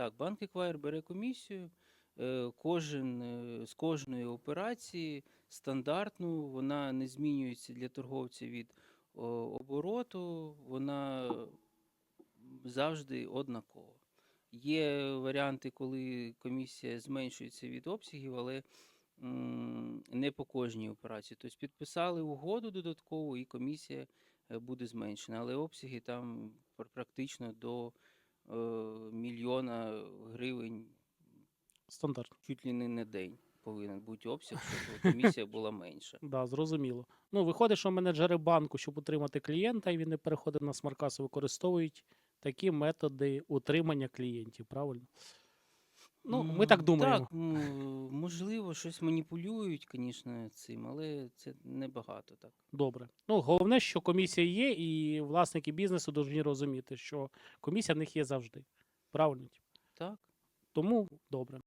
Так, банк Еквайр бере комісію. е, Кожен е, з кожної операції стандартну, вона не змінюється для торговця від обороту, вона завжди однакова. Є варіанти, коли комісія зменшується від обсягів, але не по кожній операції. Тобто підписали угоду додаткову, і комісія е, буде зменшена. Але обсяги там практично до мільйона гривень Стандарт. чуть ли не на день повинен бути обсяг, щоб комісія була менша. Да, зрозуміло. Ну, виходить, що менеджери банку, щоб утримати клієнта, і він не переходив на смаркасу, використовують такі методи утримання клієнтів, правильно? Ну, ми так думаємо. Так, м, можливо, щось маніпулюють, звісно, цим, але це небагато так. Добре. Ну, головне, що комісія є, і власники бізнесу повинні розуміти, що комісія в них є завжди. Правильно? Так. Тому добре.